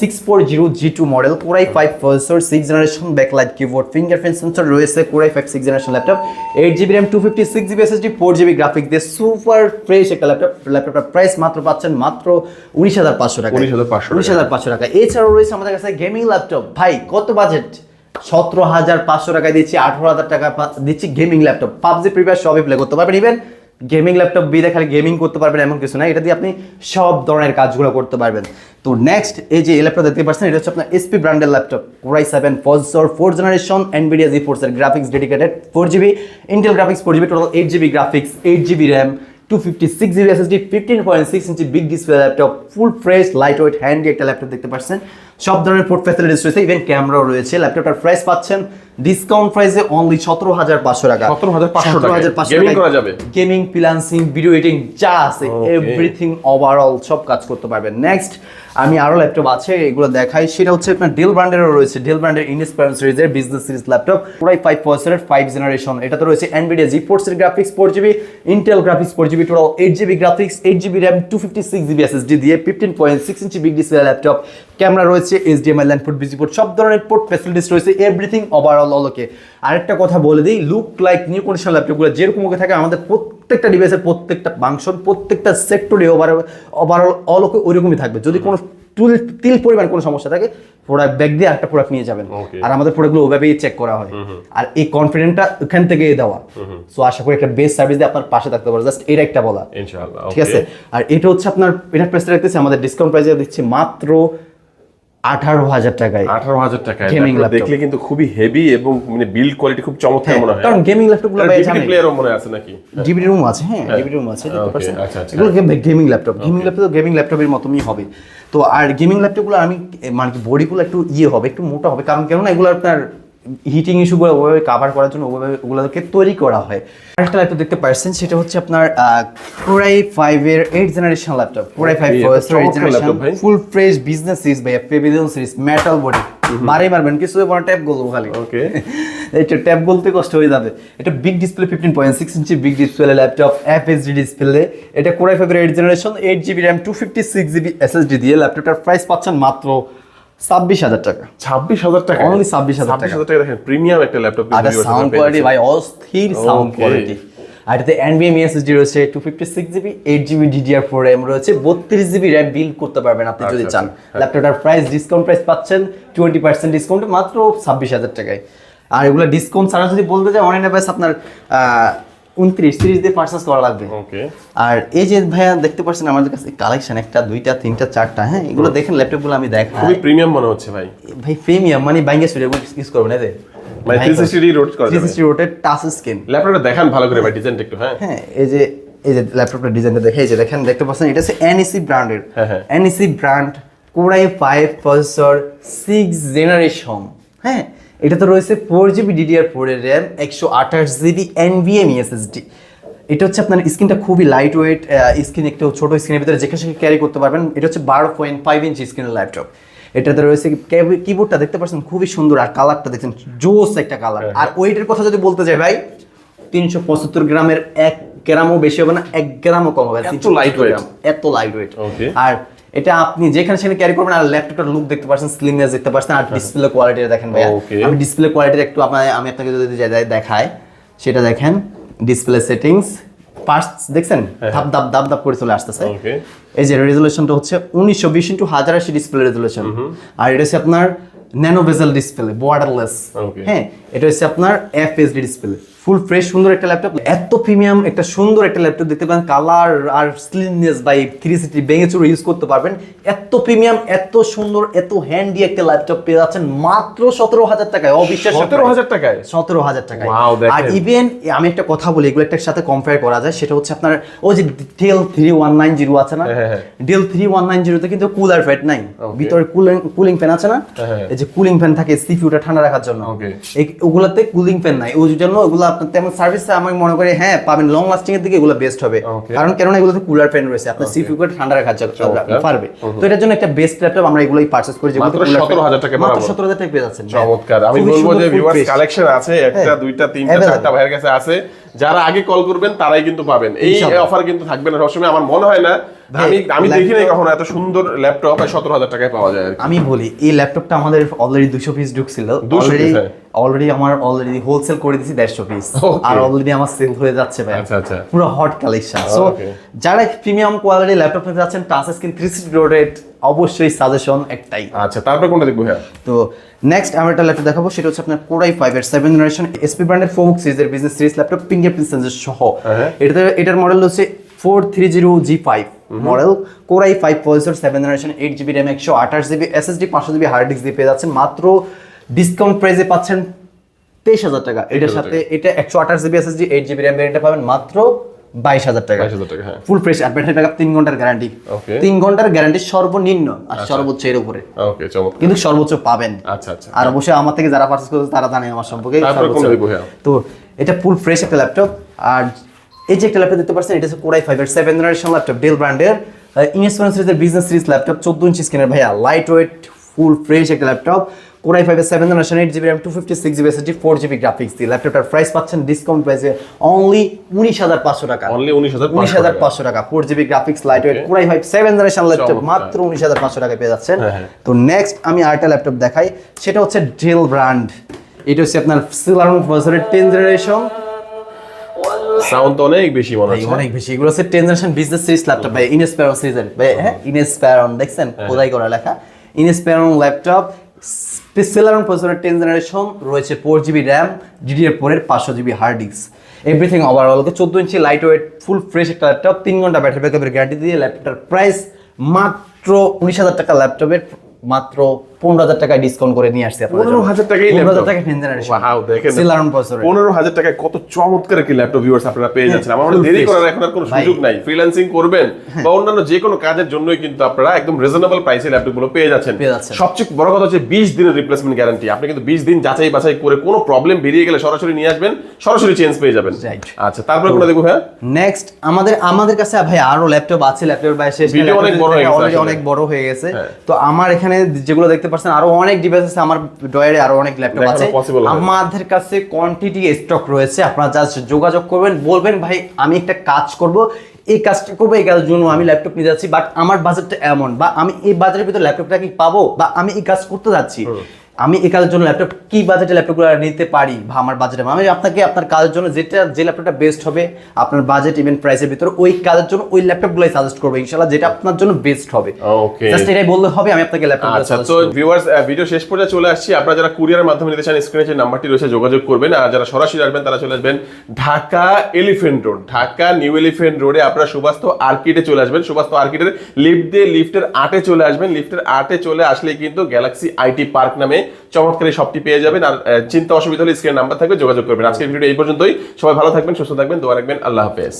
six four zero G two model core i five processor six generation backlight keyboard fingerprint sensor রয়েছে core i five six generation laptop eight GB RAM two fifty six GB SSD four GB graphic দিয়ে সুপার ফ্রেশ একটা ল্যাপটপ ল্যাপটপটার প্রাইস মাত্র পাচ্ছেন মাত্র উনিশ হাজার পাঁচশো টাকা 19,500 উনিশ হাজার পাঁচশো টাকা এছাড়াও রয়েছে আমাদের কাছে গেমিং ল্যাপটপ ভাই কত বাজেট সতেরো হাজার পাঁচশো টাকা দিচ্ছি, আঠারো হাজার টাকা দিচ্ছি গেমিং ল্যাপটপ পাবজি প্রিপেয়ার সবই প্লে করতে পারবেন। ইভেন গেমিং ল্যাপটপ দিয়ে খালি গেমিং করতে পারবেন, এমন কিছু না এটা দিয়ে আপনি সব ধরনের কাজগুলো করতে পারবেন। তো নেক্সট এই যে ল্যাপটপ দেখতে পাচ্ছেন, এটা হচ্ছে আপনার এসপি ব্র্যান্ডের laptop core i seven processor four generation Nvidia জি ফোর্সের graphics dedicated four GB Intel graphics four GB total eight GB graphics eight GB RAM two fifty six GB SSD fifteen point six ইঞ্চি big display laptop full fresh lightweight handy একটা ল্যাপটপ দেখতে পাচ্ছেন। সব ধরনের পোর্ট ফ্যাসিলিটিস রয়েছে ইভেন ক্যামেরাও রয়েছে ল্যাপটপটার প্রাইস পাচ্ছেন ডিসকাউন্ট প্রাইসে অনলি সতেরো হাজার পাঁচশো টাকা। 17,500 টাকায়। Gaming করা যাবে? গেমিং ফ্রিলান্সিং ভিডিও এডিটিং যা আছে এভরিথিং ওভারঅল সব কাজ করতে পারবেন। নেক্সট আমি আরও ল্যাপটপ আছে এগুলো দেখাই। সেটা হচ্ছে আপনার ডেল ব্র্যান্ডেরও রয়েছে ডেল ব্র্যান্ডের ইনস্পায়ার সিরিজের বিজনেস সিরিজ ল্যাপটপ পুরাই ফাইভ পার্সেন্টের ফাইভ জেনারেশন এটা তো রয়েছে এনভিডিয়া জি ফোর্সের graphics four GB Intel graphics four GB total eight GB graphics eight GB RAM two fifty six GB SSD দিয়ে ফিফটিন পয়েন্ট সিক্স ইঞ্চি বিগ ডিসপ্লে ল্যাপটপ ক্যামেরা রয়েছে HDMI LAN port VGA port সব ধরনের পোর্ট ফ্যাসিলিটিস রয়েছে এভরিথিং ওভারঅল অলোকে। আরেকটা কথা বলে দিই লুক লাইক নিউ কন্ডিশন ল্যাপটপগুলো যেরকম ওকে থাকে আমাদের প্রত্যেকটা ডিভাইসের প্রত্যেকটা ফাংশন প্রত্যেকটা সেক্টরে ওভার ওভারঅল অলোকে ওইরকমই থাকবে। যদি কোনো টুল তিল পরিমাণ কোনো সমস্যা থাকে প্রোডাক্ট ব্যাগ দিয়ে একটা প্রোডাক্ট নিয়ে যাবেন। আর আমাদের প্রোডাক্টগুলো ওভাবেই চেক করা হয়। আর এই কনফিডেন্টটা ওখান থেকে দেওয়া। সো আশা করি একটা বেস্ট সার্ভিস দিয়ে আপনার পাশে থাকতে পারব। জাস্ট এটা একটা বলা। ইনশাআল্লাহ ঠিক আছে? আর এটা হচ্ছে আপনার এটার প্রাইসটা রাখতেছে আমাদের ডিসকাউন্ট প্রাইসে দিচ্ছে মাত্র আঠারো হাজার টাকায় আঠারো হাজার টাকা গেমিং ল্যাপটপ দেখলে কিন্তু খুবই হেভি এবং মানে বিল্ড কোয়ালিটি খুব চমৎকার মনে হয়। কারণ গেমিং ল্যাপটপগুলো গুলো প্লেয়ারও মনে আছে নাকি? ডিভিডি রুম আছে হ্যাঁ ডিভিডি রুম আছে আচ্ছা, আচ্ছা। এগুলো গেমিং ল্যাপটপ গেমিং ল্যাপটপ তো গেমিং ল্যাপটপের মতনই হবে। তো আর গেমিং ল্যাপটপগুলো আমি মানে বডিগুলো একটু ইয়ে হবে একটু মোটা হবে। কারণ কেন না এগুলো আপনার হিটিং ইস্যুগুলো ওভাবে কাভার করার জন্য ওভাবে ওগুলোকে তৈরি করা হয়। আরেকটা ল্যাপটপ দেখতে পাচ্ছেন সেটা হচ্ছে আপনার কোরাই ফাইভ এর eight generation laptop core i five eight generation full fresh business series ভাই। পেভিলিয়ন সিরিজ মেটাল বডি মারে মারবেন কিছু বড় ট্যাপ বলব খালি। ওকে এটা ট্যাব বলতে কষ্ট হয়ে যাবে। এটা big display fifteen point six inch big display laptop F display এটা কোরাই ফাইভের eight generation eight GB RAM two fifty six GB SSD দিয়ে ল্যাপটপটার প্রাইস পাচ্ছেন মাত্র ছাব্বিশ হাজার টাকা। ছাব্বিশ হাজার টাকা? Only 26,000 টাকা। ছাব্বিশ হাজার টাকা। দেখেন প্রিমিয়াম একটা ল্যাপটপ আর সাউন্ড কোয়ালিটি ভাই অস্থির সাউন্ড কোয়ালিটি আর এটাতে এনবিএম এসএসডি রয়েছে two fifty six GB eight GB DDR four RAM রয়েছে বত্রিশ জিবি র্যাম বিল করতে পারবেন আপনি যদি আচ্ছা, চান। ল্যাপটপটার প্রাইস ডিসকাউন্ট প্রাইস পাচ্ছেন টোয়েন্টি পার্সেন্ট ডিসকাউন্ট মাত্র ছাব্বিশ হাজার টাকায়। আর এগুলো ডিসকাউন্ট ছাড়া যদি বলতে চাই অনলাইনে প্রাইস আপনার উনত্রিশ তিরিশ দিয়ে পার্চেস করা লাগবে। আর এই যে ভাইয়া দেখতে পাচ্ছেন আমাদের কাছে কালেকশন একটা দুইটা তিনটা চারটা হ্যাঁ এগুলো দেখেন ল্যাপটপগুলো আমি দেখাই। খুবই প্রিমিয়াম মনে হচ্ছে ভাই। ভাই প্রিমিয়াম মানে বাইঙ্গে সুরে ইউজ করবেন এদের মানে করা টাচ স্ক্রিন ল্যাপটপটা দেখান ভালো করে ভাই ডিজাইনটা একটু হ্যাঁ। হ্যাঁ এই যে এই যে ল্যাপটপটার ডিজাইনটা দেখে এই যে দেখেন দেখতে পাচ্ছেন এটা হচ্ছে এনইসি ব্র্যান্ডের হ্যাঁ, হ্যাঁ। NEC brand core i five processor six generation হ্যাঁ। এটা তো রয়েছে ফোর জিবি ডিডিআর ফোর এর র্যাম একশো আঠাশ জিবি এনভিএম এসএসডি এটা হচ্ছে আপনার স্ক্রিনটা খুবই লাইট ওয়েট স্ক্রিন একটু ছোট স্ক্রিনের ভিতরে যেখানে সেখানে ক্যারি করতে পারবেন। এটা হচ্ছে বারো পয়েন্ট ফাইভ ইঞ্চ স্ক্রিনের ল্যাপটপ এটাতে রয়েছে কিবোর্ডটা দেখতে পাচ্ছেন খুবই সুন্দর আর কালারটা দেখছেন জোস একটা কালার আর ওয়েটের কথা যদি বলতে যাই ভাই তিনশো পঁচাত্তর গ্রামের এক গ্রামও বেশি হবে না এক গ্রামও কম হবে এত 375 lightweight? গ্রাম, এত লাইট ওয়েট আর এটা আপনি যেখানে সেখানে ক্যারি করবেন আর ল্যাপটপটার লুক দেখতে পাচ্ছেন স্লিমনেস দেখতে পাচ্ছেন আর ডিসপ্লে কোয়ালিটি দেখেন ভাই আমি ডিসপ্লে কোয়ালিটি একটু আপনার আমি আপনাকে যদি দেখাই সেটা দেখেন ডিসপ্লে সেটিংস পার্টস দেখছেন? ধাপ ধাপ ধাপ ধাপ করে চলে আসতেছে। এই যে রেজলিউশনটা হচ্ছে উনিশশো বিশ ইন্টু হাজার আশি ডিসপ্লে রেজলিউশন আর এটা হচ্ছে আপনার ন্যানো ভেজেল ডিসপ্লে বর্ডারলেস হ্যাঁ এটা হচ্ছে আপনার F HD display full fresh সুন্দর একটা ল্যাপটপ এত প্রিমিয়াম একটা সুন্দর একটা ল্যাপটপ দেখতে পাবেন। কালার আর স্লিমনেস বাই থ্রি সিটি ভেঙে চুরে ইউজ করতে পারবেন। এত প্রিমিয়াম এত সুন্দর এত হ্যান্ডি একটা ল্যাপটপ পেয়ে যাচ্ছেন মাত্র সতেরো হাজার টাকায় অবিশ্বাস সতেরো হাজার টাকায়? সতেরো হাজার টাকায়। আর ইভেন আমি একটা কথা বলি এগুলো একটার সাথে কম্পেয়ার করা যায়। সেটা হচ্ছে আপনার ওই যে Dell three one nine zero আছে না? হ্যাঁ, হ্যাঁ। ডেল থ্রি ওয়ান নাইন জিরোতে কিন্তু কুলার ফ্যাট নাই। ভিতরে কুলিং কুলিং ফ্যান আছে না? হ্যাঁ। এই যে কুলিং ফ্যান থাকে সিপিউটা ঠান্ডা রাখার জন্য. ওগুলাতে কুলিং ফ্যান নাই। ওই জন্য ওগুলো আপনার তেমন সার্ভিস আমি মনে করি হ্যাঁ পাবেন লং লাস্টিং এর দিকে এগুলো বেস্ট হবে। কারণ এগুলোতে কুলার ফ্যান রয়েছে আপনার ঠান্ডা জন্য পারবে। তো এটার জন্য একটা বেস্ট ল্যাপটপ আমরা এগুলোই পারচেজ করি cooler fan- 17,000 টাকায় মাত্র সতেরো হাজার টাকা পেয়ে যাচ্ছেন চমৎকার। আমি বলব যে ভিউয়ার্স কালেকশন আছে একটা হ্যাঁ। দুইটা তিনটা চারটা ভাইয়ের কাছে আছে। যারা আগে কল করবেন তারাই কিন্তু পাবেন। এই। অফার কিন্তু থাকবে না। সবসময় আমার মনে হয় না আমি আমি দেখি নাই কখনো এত সুন্দর ল্যাপটপ সতেরো হাজার টাকায় পাওয়া যায় আমি বলি এই ল্যাপটপটা আমাদের অলরেডি দুশো পিস ঢুকছিল। 200 অলরেডি হ্যাঁ। অলরেডি আমার অলরেডি হোলসেল করে দিছি দেড়শো পিস আর অলরেডি আমার সেল হয়ে যাচ্ছে ভাই। আচ্ছা, আচ্ছা। পুরো হট কালেকশন সো যারা প্রিমিয়াম কোয়ালিটি ল্যাপটপ নিতে যাচ্ছেন টাচ স্ক্রিন থ্রি সিক্সটি রোডেড অবশ্যই সাজেশন একটাই। আচ্ছা তারপর কোনটা দেখব হ্যাঁ তো নেক্সট আমরা একটা ল্যাপটপ দেখাবো সেটা হচ্ছে আপনার কোরাই ফাইভ এর সেভেন জেনারেশন এসপি ব্র্যান্ডের ফোক সিরিজের business series laptop fingerprint sensor সহ। হ্যাঁ। এটাতে এটার মডেল হচ্ছে four three zero G five model core i five processor seven generation eight GB RAM একশো আঠাশ জিবি এসএসডি পাঁচশো জিবি হার্ড ডিস্ক দিয়ে পেয়ে যাচ্ছেন। মাত্র ডিসকাউন্ট প্রাইসে পাচ্ছেন তেইশ হাজার টাকা। এটার সাথে এটা একশো আঠাশ GB SSD eight GB RAM ভ্যারিয়েন্টটা পাবেন মাত্র বাইশ হাজার টাকা। হ্যাঁ। ফুল ফ্রেশ আর ব্যাটারি ব্যাকআপ তিন ঘণ্টার গ্যারান্টি তিন ঘণ্টার গ্যারান্টি সর্বনিম্ন আর সর্বোচ্চ এর উপরে। কিন্তু সর্বোচ্চ পাবেন। আচ্ছা আচ্ছা। আর অবশ্যই আমার থেকে যারা করেছে তারা জানে আমার সম্পর্কে ভাইয়া? তো এটা ফুল ফ্রেশ একটা ল্যাপটপ আর এই যে একটা ল্যাপটপ দেখতে পাচ্ছেন এটা হচ্ছে কোরাই ফাইভার সেভেন জেনারেশন ল্যাপটপ ডেল ব্র্যান্ডের ইনস্পারেন্স সিরিজের বিজনেস সিরিজ ল্যাপটপ চোদ্দ ইঞ্চি স্ক্রিনের ভাইয়া লাইট ওয়েট ফুল ফ্রেশ একটা ল্যাপটপ কোরাই ফাইভ এর seven generation eight GB RAM two fifty six GB SSD four GB graphics দিয়ে ল্যাপটপটার প্রাইস পাচ্ছেন ডিসকাউন্ট প্রাইসে অনলি উনিশ হাজার পাঁচশো টাকা। অনলি উনিশ হাজার উনিশ হাজার পাঁচশো টাকা four GB graphics light weight. Core i five seven generation laptop মাত্র উনিশ হাজার পাঁচশো টাকা পেয়ে যাচ্ছেন। হ্যাঁ, হ্যাঁ। তো নেক্সট আমি আরেকটা ল্যাপটপ দেখাই সেটা হচ্ছে ডেল ব্র্যান্ড এটা হচ্ছে আপনার সিলারন প্রসেসরের টেন জেনারেশন সাউন্ড তো অনেক বেশি মনে হচ্ছে। অনেক বেশি। এগুলো হচ্ছে ten generation business series laptop ভাই ইনস্পায়রন সিরিজের ভাই হ্যাঁ ইনস্পায়রন দেখছেন? খোদাই করা লেখা। ইনস্পায়রন ল্যাপটপ সিলারন প্রসেসরের টেন জেনারেশন রয়েছে ফোর জিবি র্যাম ডিডিআর ফোরের পাঁচশো GB hard disk everything overall চোদ্দ inch light weight full fresh একটা ল্যাপটপ তিন ঘণ্টা ব্যাটারি ব্যাকআপের গ্যারান্টি দিয়ে ল্যাপটপটার প্রাইস মাত্র উনিশ হাজার টাকা ল্যাপটপের মাত্র পনেরো হাজার টাকায় ডিসকাউন্ট করে নিয়ে আসছি পনেরো হাজার টাকাই পনেরো হাজার টাকা টেন জেনারেশন Wow, দেখেন। সিলারন প্রসেসরের পনেরো হাজার টাকায় কত চমৎকার একটি ল্যাপটপ ভিউয়ার্স আপনারা পেয়ে যাচ্ছেন। আমার দেরি করার এখন আর কোনো হ্যাঁ। সুযোগ নাই। ফ্রিল্যান্সিং করবেন বা অন্যান্য যে কোনো কাজের জন্যই কিন্তু আপনারা একদম রিজনেবল প্রাইসে ল্যাপটপ পেয়ে যাচ্ছেন। সবচেয়ে বড় কথা হচ্ছে বিশ দিনের রিপ্লেসমেন্ট গ্যারান্টি আপনি কিন্তু বিশ দিন যাচাই বাছাই করে কোনো প্রবলেম বেরিয়ে গেলে সরাসরি নিয়ে আসবেন সরাসরি চেঞ্জ পেয়ে যাবেন। আচ্ছা তারপরে কোনো দেখব হ্যাঁ নেক্সট আমাদের আমাদের কাছে ভাই আরও ল্যাপটপ আছে শেষ অনেক বড় হয়ে গেছে অনেক বড় হয়ে গেছে। হ্যাঁ। তো আমার এখানে যেগুলো দেখতে পাচ্ছেন আরও অনেক ডিভাইস আছে আমার ডয়ারে আরও অনেক ল্যাপটপ আছে। আমাদের কাছে কোয়ান্টিটি স্টক রয়েছে আপনারা জাস্ট যোগাযোগ করবেন বলবেন ভাই আমি একটা কাজ করব এই কাজটা করব এই কাজের জন্য আমি ল্যাপটপ নিয়ে যাচ্ছি বাট আমার বাজেটটা এমন বা আমি এই বাজারের ভিতরে ল্যাপটপটা কি পাবো বা আমি এই কাজ করতে যাচ্ছি। আমি এই কাজের জন্য ল্যাপটপ কি বাজেটে ল্যাপটপগুলো নিতে পারি বা আমার বাজেটে আমি আপনাকে আপনার কাজের জন্য যেটা যে ল্যাপটপটা বেস্ট হবে আপনার বাজেট ইভেন প্রাইসের ভিতরে ওই কাজের জন্য ওই ল্যাপটপগুলোই সাজেস্ট করব ইনশাল্লাহ যেটা আপনার জন্য বেস্ট হবে। ওকে জাস্ট এটাই বললে হবে আমি আপনাকে ল্যাপটপ আচ্ছা তো ভিউয়ার্স ভিডিও শেষ পর্যায়ে চলে আসছি। আপনারা যারা কুরিয়ারের মাধ্যমে নিতে চান স্ক্রিনে যে নাম্বারটি রয়েছে যোগাযোগ করবেন। আর যারা সরাসরি আসবেন তারা চলে আসবেন Dhaka elephant road Dhaka new elephant রোডে আপনারা সুবাস্ত আর্কিডে চলে আসবেন। সুবাস্ত আর্কিডের লিফট দিয়ে লিফটের আটে চলে আসবেন। লিফটের আটে চলে আসলে কিন্তু গ্যালাক্সি আইটি পার্ক নামে চমৎকার এই পেয়ে যাবেন। আর চিন্তা অসুবিধা হলে স্ক্রিনের নাম্বার থাকবে যোগাযোগ করবেন। আজকের ভিডিও এই পর্যন্তই। সবাই ভালো থাকবেন, সুস্থ থাকবেন, দোয়া রাখবেন। আল্লাহ হাফেজ।